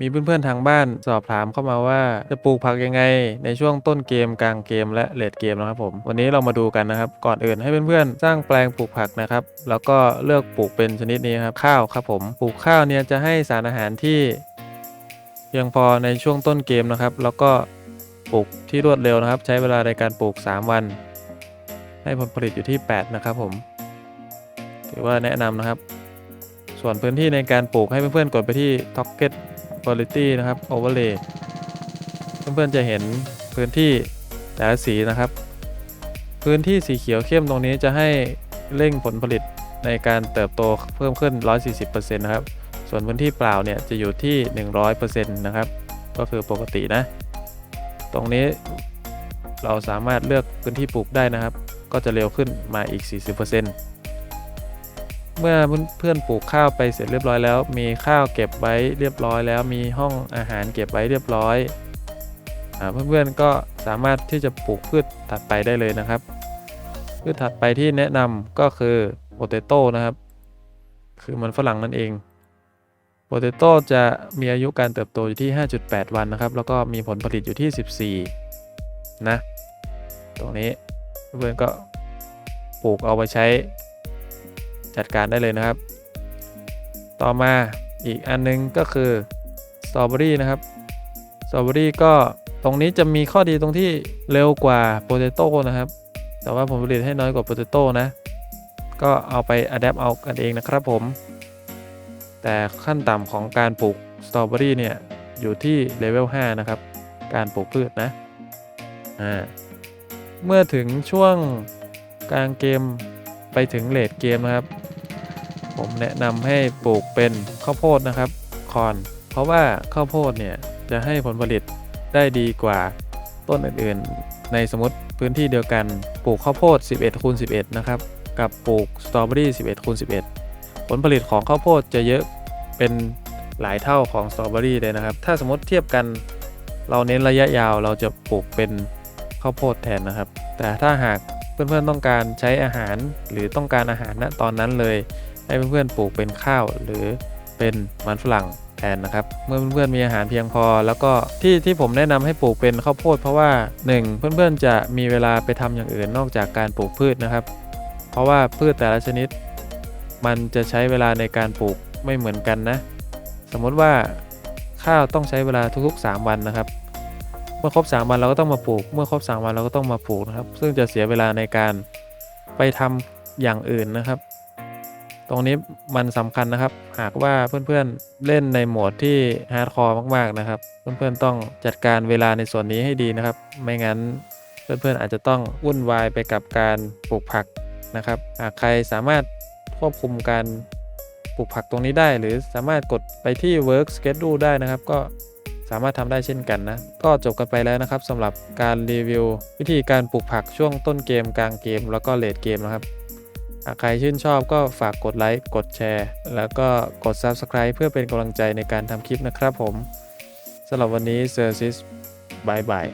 มีเพื่อนๆทางบ้านสอบถามเข้ามาว่าจะปลูกผักยังไง ในช่วงต้นเกมกลางเกมและเลดเกมนะครับผมวันนี้เรามาดูกันนะครับ ก่อนอื่นให้เพื่อนๆสร้างแปลงปลูกผักนะครับ แล้วก็เลือกปลูกเป็นชนิดนี้ครับข้าวครับผมปลูกข้าวเนี่ยจะให้สารอาหารที่เพียงพอในช่วงต้นเกมนะครับ แล้วก็ปลูกที่รวดเร็วนะครับ ใช้เวลาในการปลูก 3 วัน ให้ผลผลิตอยู่ที่ 8 นะครับผมถือว่าแนะนำนะครับ ส่วนพื้นที่ในการปลูกให้เพื่อนๆกดไปที่ Target Quality นะครับ Overlay เพื่อนๆจะเห็นพื้นที่แต่ละสีนะครับ พื้นที่สีเขียวเข้มตรงนี้จะให้เร่งผลผลิตในการเติบโตเพิ่มขึ้น 140%นะครับ ส่วนพื้นที่เปล่าเนี่ยจะอยู่ที่ 100%นะครับ ก็คือปกตินะ ตรงนี้เราสามารถเลือกพื้นที่ปลูกได้นะครับ ก็จะเร็วขึ้นมาอีก 40% เมื่อเพื่อนๆปลูกข้าวไปเสร็จเรียบร้อยแล้ว มีข้าวเก็บไว้เรียบร้อยแล้ว มีห้องอาหารเก็บไว้เรียบร้อยอเพื่อนๆก็สามารถที่จะปลูกพืชถัดไปได้เลยนะครับ พืชถัดไปที่แนะนำก็คือโปเตโต้นะครับ คือมันฝรั่งนั่นเองโปเตโต้จะมีอายุการเติบโตอยู่ที่ 5.8 วันนะครับ แล้วก็มีผลผลิตอยู่ที่ 14 นะ ตรงนี้เพื่อนๆก็ปลูกเอาไปใช้ จัดการได้เลยนะครับ ต่อมาอีกอันนึงก็คือสตรอเบอรี่นะครับสตรอเบอรี่ก็ตรงนี้จะมีข้อดีตรงที่เร็วกว่าโปเตโต้นะครับ แต่ว่าผลผลิตให้น้อยกว่าโปเตโต้นะ ก็เอาไปอัดแอปเอากันเองนะครับผม แต่ขั้นต่ำของการปลูกสตรอเบอรี่เนี่ย อยู่ที่เลเวล 5 นะครับ การปลูกพืชนะ อ่า เมื่อถึงช่วงกลางเกมไปถึงเลดเกมนะครับ ผมแนะนำให้ปลูกเป็นข้าวโพดนะครับคอน เพราะว่าข้าวโพดเนี่ยจะให้ผลผลิตได้ดีกว่าต้นอื่นๆ ในสมมติพื้นที่เดียวกันปลูกข้าวโพด 11คูณ11 นะครับ กับปลูกสตรอเบอรี่ 11คูณ11 ผลผลิตของข้าวโพดจะเยอะเป็นหลายเท่าของสตรอเบอรี่เลยนะครับ ถ้าสมมติเทียบกันเราเน้นระยะยาวเราจะปลูกเป็นข้าวโพดแทนนะครับ แต่ถ้าหากเพื่อนๆต้องการใช้อาหารหรือต้องการอาหารณตอนนั้นเลย ให้เพื่อนๆปลูกเป็นข้าวหรือเป็นมันฝรั่งแทนนะครับเมื่อเพื่อนๆมีอาหารเพียงพอ แล้วก็ที่ที่ผมแนะนำให้ปลูกเป็นข้าวโพด เพราะว่า 1 เพื่อนๆจะมีเวลาไปทำอย่างอื่นนอกจากการปลูกพืชนะครับ เพราะว่าพืชแต่ละชนิด มันจะใช้เวลาในการปลูกไม่เหมือนกันนะ สมมติว่าข้าวต้องใช้เวลาทุกๆ 3 วันนะครับ เมื่อครบ 3 วันเราก็ต้องมาปลูก เมื่อครบ 3 วันเราก็ต้องมาปลูกนะครับ ซึ่งจะเสียเวลาในการไปทำอย่างอื่นนะครับ ตรงนี้มันสำคัญนะครับ หากว่าเพื่อนๆเล่นในโหมดที่ฮาร์ดคอร์มากๆนะครับ เพื่อนๆต้องจัดการเวลาในส่วนนี้ให้ดีนะครับ ไม่งั้นเพื่อนๆอาจจะต้องวุ่นวายไปกับการปลูกผักนะครับ หากใครสามารถควบคุมการปลูกผักตรงนี้ได้ หรือสามารถกดไปที่ work schedule ได้นะครับ ก็สามารถทำได้เช่นกันนะ ก็จบกันไปแล้วนะครับสำหรับการรีวิว วิธีการปลูกผักช่วงต้นเกมกลางเกมแล้วก็เลดเกมนะครับ ใครชื่นชอบก็ฝากกดไลค์กดแชร์ แล้วก็กด Subscribe เพื่อเป็นกำลังใจในการทำคลิปนะครับผมสำหรับวันนี้เซอร์ซิสบายบาย